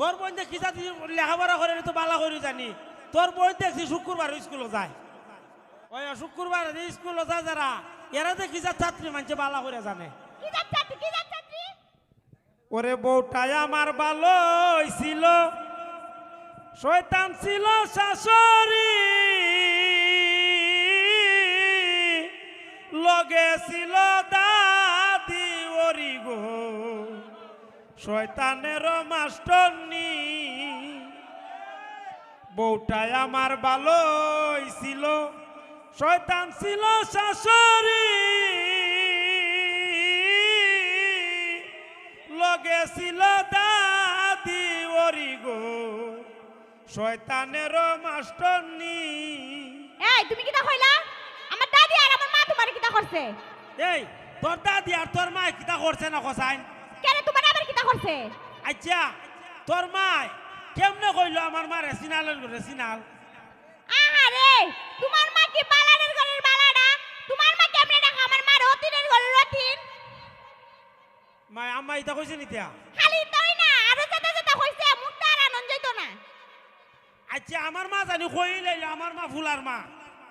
তোর বোন দেখি যাতি লেখাপড়া করে তো বালা করে জানি। তোর বোন দেখছি শুক্রবার স্কুলে যায়। ওই শুক্রবার স্কুলে যায় যারা এরা দেখি যা ছাত্রী মানছে বালা করে জানে। ওরে বউটাই আমার ভালো ছিল শয়তান ছিল শাশুড়ি। লগে ছিল দাদি শয়তানের মাস্টরনি বউটাই আমার ভালো ছিল শয়তান ছিল শাশুড়ি। লগে ছিল দাদি ওরি গো শয়তানের মাস্টরনি এই তুমি কিটা কইলা? আমার দাদি আর আমার মা তোমার কিটা করছে? এই তোর দাদি আর তোর মা কিতা করছে না কসাইন? কেন তোমার কিটা করছে? আচ্ছা তোর মা কেমনে কইলো আমার মা রেসিনালের রেসিনাল? আহারে তোমার মা কি বালানের ঘরের বালাডা তোমার মা কেমনে দেখা আমার মা রতিনের ঘরের রতিন। মা আম্মা ইতা কইছে নিতিয়া খালি তই না আরও যেটা যেটা কইছে মুখ তো আর আনন্দ যাইতো না। আচ্ছা আমার মা জানি কই লাইলো আমার মা ফুলার মা।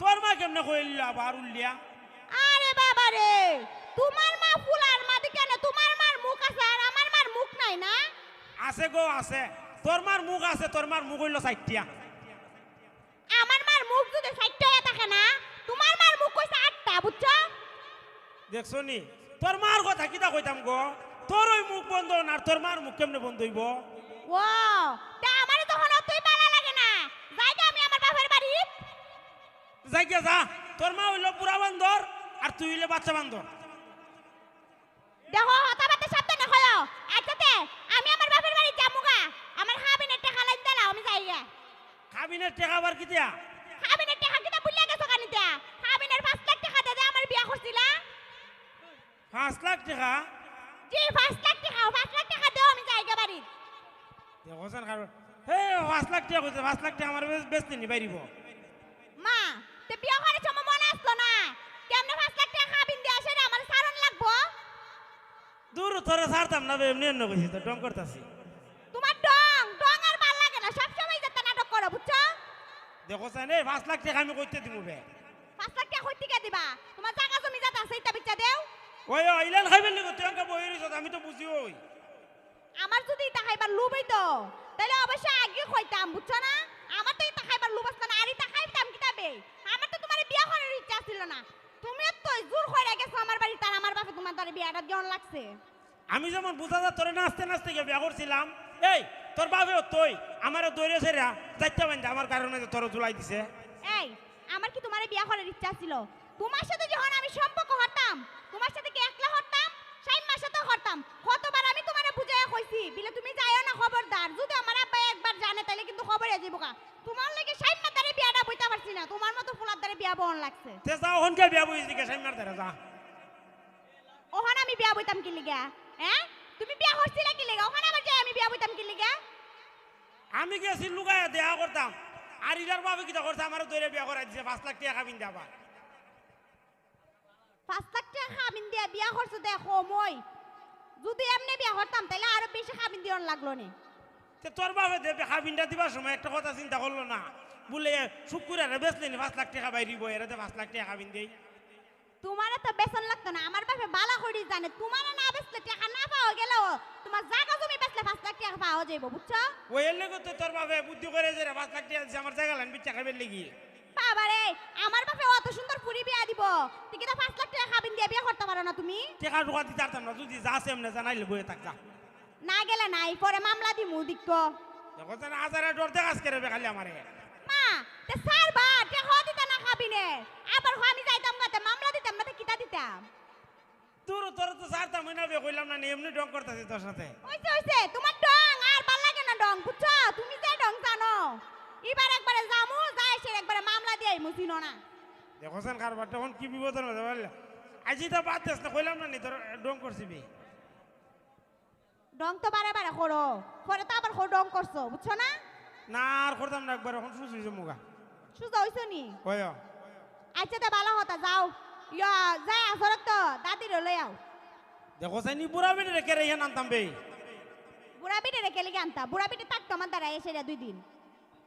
তোর মা কেমনে কইল আবার উল্লিয়া? আরে বাবা রে তোমার মা ফুলার নাই না? আছে গো আছে। তোর মার মুখ আছে তোর মার মুখ হইল চাইটিয়া আমার মার মুখ যদি সাইটটা থাকে না তোমার মার মুখ কইছে আটটা বুঝছ? দেখছ নি? তোর মার কথা কিতা কইতাম গো? তোর ওই মুখ বন্ধ না আর তোর মার মুখ কেমনে বন্ধ হইব? ও তা আমারে তখন অতই বালা লাগে না। যাইগা আমি আমার বাপের বাড়ি। যাইকে যা। তোর মা হইল পুরা বান্দর আর তুই হইলে বাচ্চা বান্দর দেখো হতাবাতে সাবধানে কয়ো আচ্ছাতে আমি আমার বাপের বাড়ি যামুগা আমার হাবিনের টাকা লাইন দিলা আমি যাইগা খাবিনের টেকা আবার কিতিয়া হাবিনের টাকা কিটা বুলিয়া গেছো কানিতে হাবিনের পাঁচ লাখ টাকা দে আমার বিয়া করছিলা পাঁচ লাখ টাকা? জি পাঁচ লাখ টাকা পাঁচ লাখ টাকা দেও আমি যাইগা বাড়ি দেখছেন কারণ। হে পাঁচ লাখ টাকা কইছে পাঁচ লাখ টাকা আমার বেচতে নি বাইরিব। মা তে বিয়া করার সময় মনে আসলো না। কেমনে পাঁচ লাখ টাকা হাবিন দিয়ে আসে আমার সারণ লাগবো? দূর তোরে ছাড়তাম না বে, এমনি এমনি কইছি তো ডং করতাছি তোমার ডং ডং আর ভালো লাগে না সব সময় যাতে নাটক করো বুঝছ দেখছেন এই পাঁচ লাখ টাকা আমি কইতে দিব বে পাঁচ লাখ টাকা কই থেকে দিবা? তোমার জায়গা জমি যাতে আছে এটা বিচ্ছা দেও। ওই ওই, ইলান খাইবেন নি তুই আমাকে বই রইছ আমি তো বুঝি ওই আমার যদি ইটা খাইবার লোভ হইতো তাহলে অবশ্যই আগে কইতাম বুঝছ না? আমার তো ইটা খাইবার লোভ আসলো না আর ইটা খাইতাম কিতাবে আমার তো তোমার বিয়া করার ইচ্ছা ছিল না। তুমি তো জোর করে গেছো আমার বাড়ি তার আমার বাপে তোমার তার বিয়াটা জন লাগছে? আমি যেমন বুঝা যা তোরে নাচতে নাচতে গিয়ে বিয়া করছিলাম এই তোর বাপেও তুই। আমারও দৌড়ে সেরা যাইতে পারেন আমার কারণে যে তোর জুলাই দিছে। এই আমার কি তোমার বিয়া করার ইচ্ছা ছিল? তোমার সাথে যখন আমি সম্পর্ক হতাম তোমার সাথে কি একলা হতাম সাইন মার সাথে হতাম কতবার আমি তোমারে বুঝাইয়া কইছি বিলে তুমি যাইও না খবরদার। যদি আমার আব্বা একবার জানে তাহলে কিন্তু খবরে যাইব কা তোমার লাগি সাইন মার দ্বারে বিয়াটা বইতে পারছি না তোমার মতো ফুলার দ্বারে বিয়া বহন লাগছে। তে যা ওখানকে বিয়া বইছি দিকে সাইমার ধরে যা। ওখানে আমি বিয়া বইতাম কি লিগা হ্যাঁ তুমি বিয়া করছিলে কি লিগা ওখানে আবার যাই আমি বিয়া বইতাম কি লিগা আমি গেছি লুকায় দেয়া করতাম? আর ইলার বাবা কিটা করছে? আমার দৌড়ে বিয়া করাই দিছে পাঁচ লাখ টাকা খাবিন দেবা পাঁচ লাখ টাকা খাবিন দিয়া বিয়া করছ দেখো মই। যদি এমনি বিয়া করতাম তাহলে আরও বেশি খাবিন দিয়ন লাগল নে। তে তোর বাবা দেবে খাবিনটা দিবার সময় একটা কথা চিন্তা করল না। বলে শুক্কুরারে বেচলেনি পাঁচ লাখ টাকা বাইরিব এরাতে পাঁচ লাখ টাকা খাবিন দেই। তোমার তো বেতন লাগতো না আমার বাপে বালা করি জানে তোমার না বেচলে টাকা না পাওয়া গেল তোমার জায়গা জমি বেচলে পাঁচ লাখ টাকা পাওয়া যাইব বুঝছ? ওই এর লেগে তো তোর বাবা বুদ্ধি করে যে পাঁচ লাখ টাকা আমার জায়গা লাইন বিচ্ছা খাইবেন লেগে। বাবারে আমার বাপে অত সুন্দর পুরি বিয়া দিব তুই তো পাঁচ লাখ টাকা খাবিন দিয়ে বিয়া করতে পারো না তুমি? টাকা ঢোকা দিতে পারতাম না যদি যা আছে এমনি জানাইলে বয়ে থাক যা। না গেলে নাই পরে মামলা দিমু দিকতো দেখো যেন আজারে ডর দেখাস করে খালি আমারে? মা তে স্যার বা টাকা দিতে না খাবিনে। আবার হয় আমি যাইতাম গাতে মামলা দিতাম না কিতা দিতাম? তোর তোর তো ছাড়তাম না বে কইলাম না এমনি ডং করতেছি তোর সাথে। হইছে হইছে তোমার ডং আর ভালো লাগে না ডং বুঝছ? তুমি যে ডং জানো এবার একবারে যামু যাই সে একবারে মামলা দিয়ে মুছিনো না। দেখো সেন কারবার তখন কি বিপদ হলো বুঝলে আজি তো বাদ দেস না কইলাম না নি তোর ডং করছি বে। ডং তো বারে বারে করো পরে তো আবার ডং করছ বুঝছ না? না আর করতাম না একবার এখন যে মুগা। সুজা হইছো নি? কয়? আচ্ছা তো ভালো হতা যাও। ইয়া যাই আসরত তো দাদির লই আও। দেখো সাইনি বুড়া বেটে রেখে রে আনতাম বে? বুড়া বিটে রেখে লেগে আনতা? বুড়া বিটে থাকতো আমার দ্বারা এসে দুই দিন।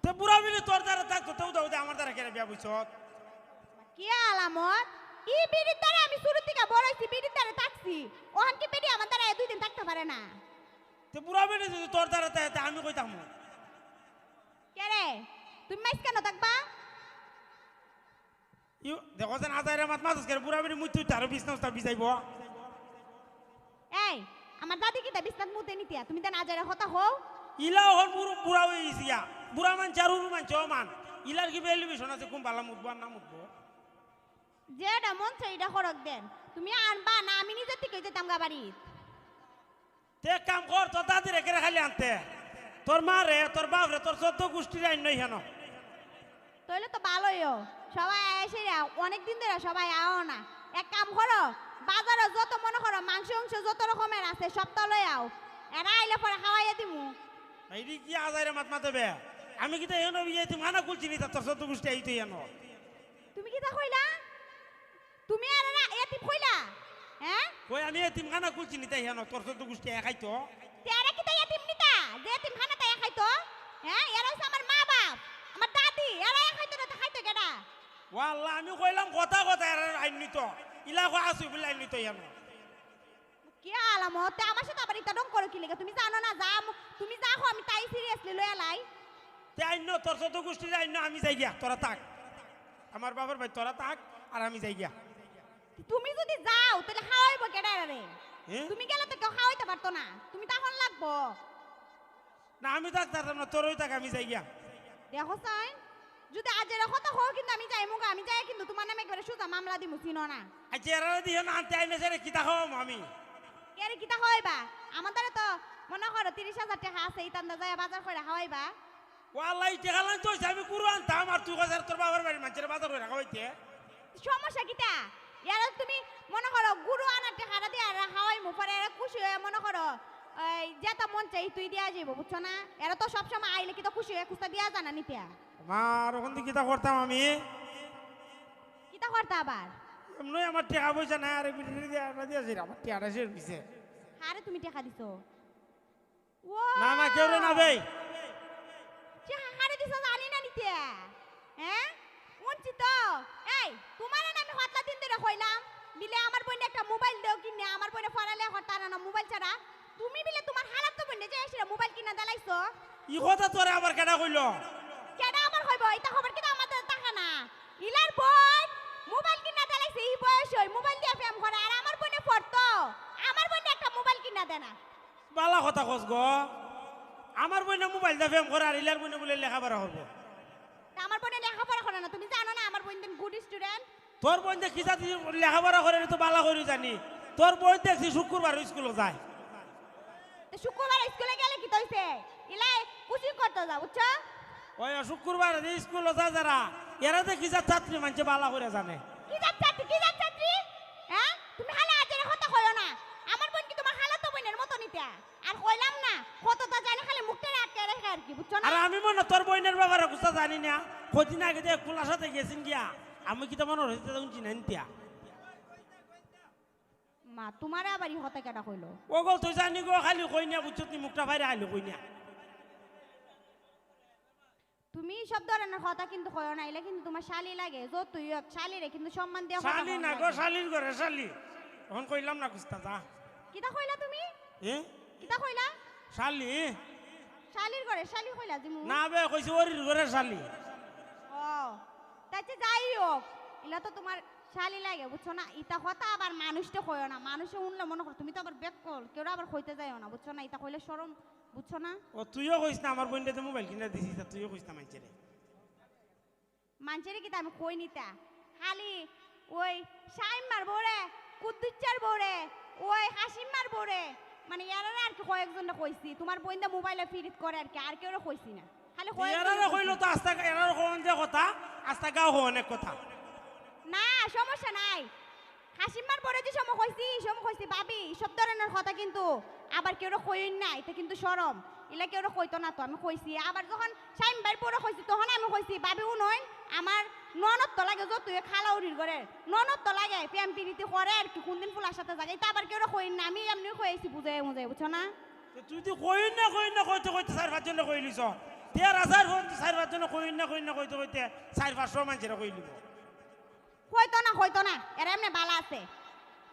তে বুড়া মিলে তোর দ্বারা থাকতো তেও দাও আমার দ্বারা কেন বিয়া বুঝছ কি আলামত ই বিড়ির দ্বারা আমি শুরু থেকে বড় বিড়ির দ্বারা থাকছি ওখান কি বিড়ি আমার দ্বারা দুই দিন থাকতে পারে না? তে বুড়া মিলে যদি তোর দ্বারা থাকে আমি কইতাম কে রে তুমি মাইস কেন থাকবা? ইউ দেখো যেন আজাইরে মাত মাছ করে বুড়া মিলে মুই তুই তার বিছনা উস্তা বিজাইব এই আমার দাদি কি তা বিস্তার মুতে নিতিয়া? তুমি দেন হও? ইলা হল বুড়ো বুড়া হয়ে গেছি বুড়া মান চারু মান চ মান। ইলার কি বেলিভিশন আছে কোন বালা মুতবো আর না মুতবো? যেটা মন চাই এটা খরক দেন। তুমি আনবা না আমি নিজের থেকে যেতাম গা বাড়িত তে কাম কর তোর দাদি রেখে খালি আনতে। তোর মা রে তোর বাপ রে তোর চোদ্দ গোষ্ঠীর আইন নই হেন। তো ভালোইও সবাই এসে অনেক দিন ধরে সবাই আও না। এক কাম করো বাজারে যত মনে করো মাংস অংশ যত রকমের আছে সব তো লই আও। এরা আইলে পরে খাওয়াইয়া দিমু। এইটি কি আজাইরে মাত মাতে বে আমি কি তো হেন বিয়ে তুই মানা কুলছি নি তোর চোদ্দ গোষ্ঠী আইতে হেন তুমি কি তা কইলা? তুমি আর এরা এতিম কইলা? হ্যাঁ? কই আমি এতিম খানা কুলছি নি তাই হেন তোর চোদ্দ গোষ্ঠী খাইতো তেরা কি তাই এতিম নিতা যে এতিম খানা তাই খাইতো হ্যাঁ এরা হচ্ছে আমার মা বাপ আমার দাদি এরা খাইতো না তা খাইতো কেডা ওয়াল্লাহ আমি কইলাম কথা কথা আইন নিত ইলা কই আসু বলে আইন নিত হেন কি আলামত তে আমার সাথে আবার ইটা ডং করো কি লেগে? তুমি জানো না যা আম- তুমি যা হো আমি তাই সিরিয়াসলি লই। আলাই তে আইন তোর চোদ্দ গোষ্ঠীর আইন আমি যাই গিয়া তোরা থাক। আমার বাবার ভাই তোরা থাক আর আমি যাই গিয়া। তুমি যদি যাও তাহলে খাওয়াইবো কেডা রে? তুমি গেলে তো কেউ খাওয়াইতে পারতো না। তুমি তখন লাগবো। না আমি থাকতাম না তোরই থাক আমি যাই গিয়া। দেখো সাই। যদি আজের কথা হো কিন্তু আমি যাই মুগা আমি যাই কিন্তু তোমার নামে একবারে সুজা মামলা দিমু চিনো না। এরা দিয়ে না আনতে আইনে সেরে কিতা খাওয়াম আমি? কেরে কিতা খাওয়াইবা আমার দ্বারা তো মনে করো তিরিশ হাজার টাকা আছে ইতান্দা যায় বাজার করে খাওয়াইবা ওয়াল্লাই টেকালাম তো আমি কুরু আনতাম আর তুই কাছে তোর বাবার বাড়ি মানুষের বাজার করে খাওয়াইতে সমস্যা কিটা এরা তুমি মনে করো গুরু আনার টাকাটা দিয়ে আর খাওয়াই মু পরে এরা খুশি হয়ে মনে করো এই যেটা মন চাই তুই দিয়া যাইব বুঝছ না? এরা তো সবসময় আইলে কি তো খুশি হয়ে খুঁজতে দিয়া জানা নিতে আমার ওখান থেকে কিতা করতাম আমি। কিতা করতে আবার? এমনি আমার টাকা পয়সা নাই আর বিটি দিয়ে দিয়েছি আমার টাকাটা শেষ দিছে আরে তুমি টাকা দিছো? ও! না না কেউ রে না ভাই যে হারে দিছো জানি না নিতে। হ্যাঁ? শুনছি তো। এই তোমার না আমি হতলা দিন ধরে কইলাম বিলে আমার বোন একটা মোবাইল দেও কিনে আমার বোনে পড়ালে হতা না মোবাইল ছাড়া। তুমি বিলে তোমার হালাত তো বোনে যে এসে মোবাইল কিনা দালাইছো। ই কথা তোরে আবার কেটা কইল? কেডা কইব এটা খবর কিনা আমাদের টাকা না। ইলার মোবাইল কিনা দালাইছে এই বয়স হই মোবাইল দিয়ে প্রেম করে আর আমার বোনে পড়তো আমার বোনে একটা মোবাইল কিনা দেনা বালা কথা কস গো আমার মোবাইল ফেম করে আর ইলার বলে লেখাপড়া করব তা আমার বোনে লেখাপড়া করে না তুমি জানো না আমার বোন দিন গুড স্টুডেন্ট তোর বোন যে দিয়ে লেখাপড়া করে তো বালা করে জানি। তোর বোন দেখছি শুক্রবার স্কুলে যায়। শুক্রবার স্কুলে গেলে কি তইছে ইলাই কোচিং করতে যাও বুঝছ? ওই শুক্রবার যে স্কুলে যায় যারা এরা যে খিজা ছাত্রী মানছে বালা করে জানে। কি যাচ্ছি কি যাচ্ছি হ্যাঁ? তুমি হালা আজের কথা কইও না। আমার বোন কি তোমার হালা তো বোনের মতো নিতে? আর কইলাম না কতটা জানি খালি মুখটা আটকে রেখে আর কি বুঝছ না? আর আমি মনে তোর বোনের ব্যাপারে কুস্তা জানি না। কদিন আগে যে খোলার সাথে গেছেন গিয়া আমি কি তো মনে হয়েছে তখন চিনি নিতিয়া মা তোমার আবার ই হতে কেটা কইলো? ও গল তুই জানি গো খালি কই না বুঝছ তুই মুখটা বাইরে আইলো কই না? তুমি সব ধরনের কথা কিন্তু কয় না এলে কিন্তু তোমার শালি লাগে যত তুই হোক, শালিরে কিন্তু সম্মান কথা শালি না গো। শালির ঘরে শালি। তখন কইলাম না কুস্তা যা। কিতা কইলা তুমি? এ? কিতা কইলা? শালি। শালির ঘরে শালি কইলা জিমু না বে কইছে ওরির ঘরে শালি। ও তাতে যাই হোক এলা তো তোমার শালি লাগে বুঝছ না? ইতা কথা আবার মানুষটা কয় না মানুষে শুনলে মনে কর তুমি তো আবার বেক কল কেউ আবার কইতে যাইও না বুঝছ না? ইতা কইলে শরম। বুঝছ না? ও তুইও কইস না আমার বোনটাতে মোবাইল কিনে দিছিস তা তুইও কইস না মানছে রে কি আমি কই নিতা? খালি ওই শাইম মার বউরে কুদ্দুচ্চার বউরে ওই হাসিম মার বউরে। মানে ইয়ারা আর কি কয়েকজন কইছি তোমার বইন্দা মোবাইলে ফিরিত করে আর কি আর কেউ কইছি না। খালি কইছি। কইলো তো আস্তা এরার কোন যে কথা আস্তা গাও অনেক কথা। না সমস্যা নাই। হাসিমার পরে যে সময় কইছি সময় কইছি ভাবি সব ধরনের কথা কিন্তু আবার কেউ কইন না এটা কিন্তু সরম ইলা কেউ কইতো না তো আমি কইছি। আবার যখন সাইম ভাই পরে কইছি তখন আমি কইছি ভাবি উনই আমার ননদ তো লাগে যত খালা উড়ির করে ননদ তো লাগে প্রেম প্রীতি করে আর কি কোনদিন ফুলার সাথে জাগে এটা আবার কেউ কইন না আমি এমনি কইছি বুঝাই বুঝাই বুঝছ না? তো তুই তো কই না কই না কইতে কইতে চার পাঁচজন কই লিছ? তের হাজার চার পাঁচজন কই না কই না কইতে কইতে চার পাঁচশো মানুষেরা কই লিব? হইতো না হইতো না এরা এমনি বালা আছে।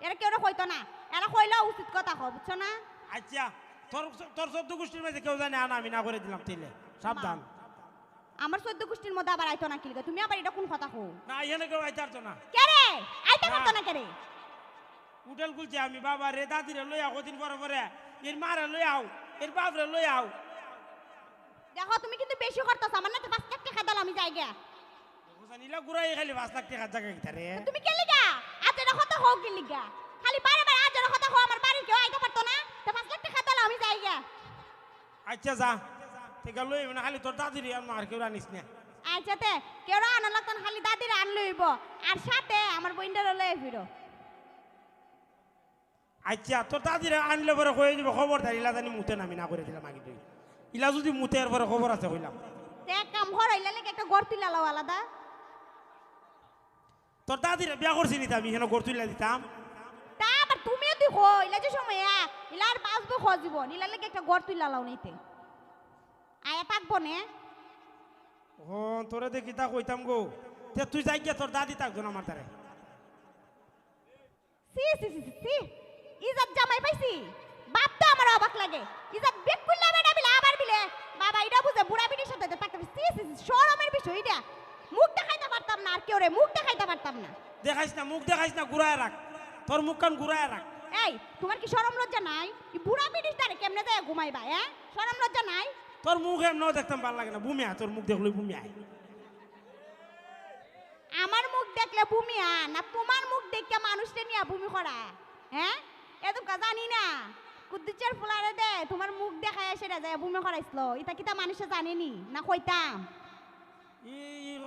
এরা কেউ হইতো না এরা কইলেও উচিত কথা কো বুঝছ না? আচ্ছা তোর তোর চোদ্দ গোষ্ঠীর মাঝে কেউ জানে আনা আমি না করে দিলাম তেলে সাবধান। আমার চোদ্দ গোষ্ঠীর মধ্যে আবার আইতো না কিলকে তুমি আবার এটা কোন কথা কো না এখানে কেউ আইতে পারতো না। কে রে আইতে পারতো না কে রে হোটেল খুলছে আমি বাবা রে দাদিরে লই আও কদিন পরে পরে। এর মারে লই আও এর বাপরে লই আও। দেখো তুমি কিন্তু বেশি করতেছ আমার না তো পাঁচ লাখ টাকা দাও আমি যাই গিয়া। নিলা ঘুরাই খালি পাঁচ লাখ টাকার জায়গা গিতা রে? তুমি কে লিগা? আজ এর কথা হোক লিগা? খালি বারে বারে আজ এর কথা হো আমার বাড়ি কেউ আইতে পারতো না তো পাঁচ লাখ টাকা দাও আমি যাই গিয়া আচ্ছা যা ঠিক আছে লই মানে খালি তোর দাদিরে আর মার কেউ আনিস না। আচ্ছা তে কেউ আনা লাগতো খালি দাদির আন লইব। আর সাথে আমার বইন্ডার লই ফিরো। আচ্ছা তোর দাদিরে আনলে পরে কয়ে দিব খবর তার ইলা জানি মুতে নামি না করে দিলাম আগে তুই। ইলা যদি মুতে এর পরে খবর আছে কইলাম। তে এক কাম হর হইলে লেগে একটা গড় তুলা লাও আলাদা। তোর দাদিরে বিয়া করছি নিতে আমি এখানে গড় তুইলা দিতাম তা আবার তুমিও তুই হো ইলা যে সময় আ, ইলা আর বাঁচবো খজিব ইলা লেগে একটা গড় তুলা লাও নিতে আয়া থাকব নে ও তোরে দেখি তা কইতাম গো। তে তুই যাই গিয়া তোর দাদি থাকতো না আমার তারে সি সি সি সি, ইজাত জামাই পাইছি। বাপ তো আমার অবাক লাগে। ইজাত বেক করলে বেটা বিলে আবার বিলে। বাবা এটা বুঝে বুড়া বিটির সাথে সি সি সি শরমের বিষয় এটা মুখ দেখাইতে পারতাম না আর কেউ রে মুখ দেখাইতে পারতাম না। দেখাইস না মুখ দেখাইস না ঘুরায় রাখ। তোর মুখ কান ঘুরায় রাখ। এই তোমার কি শরম লজ্জা নাই? এই বুড়া বিটির তারে কেমনে যায় ঘুমাইবা হ্যাঁ? শরম লজ্জা নাই? তোর মুখ এমনও দেখতাম ভালো লাগে না বুমি আয় তোর মুখ দেখলে বুমি আয়। আমার মুখ দেখলে আ না তোমার মুখ দেখে মানুষটা নিয়ে ভূমি করা? হ্যাঁ? এত জানি না। কুদ্দুচের ফুলারে দে তোমার মুখ দেখায় সেটা যায় ভূমি করাইছিল। এটা কিতা মানুষে জানেনি না কইতাম? ই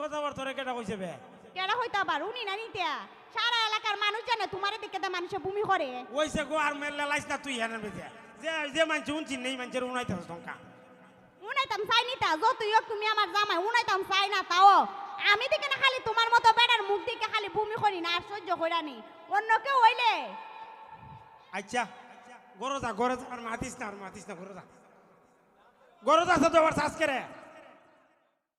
কথা তোরে কেটা কইছে বে? কেডা হইতা পার উনি না নিতিয়া? সারা এলাকার মানুষ জানে তোমারে দেখে তো মানুষে ভূমি করে। ওইসে গো আর মেলে লাইস না তুই হেন বেজে যে যে মানছে উনছি নেই মানছে উনাইতে টঙ্কা উনাইতাম চাই নিতা যতই হোক তুমি আমার জামাই উনাইতাম চাই না তাও। আমি দেখে না খালি তোমার মতো বেড়ার মুখ দিকে খালি ভূমি করি না আর সহ্য করি নি। অন্য কেউ হইলে? আচ্ছা গরো যা গরো যা আর মাতিস না আর মাতিস না গরো যা গরো যা তো আবার শ্বাস করে?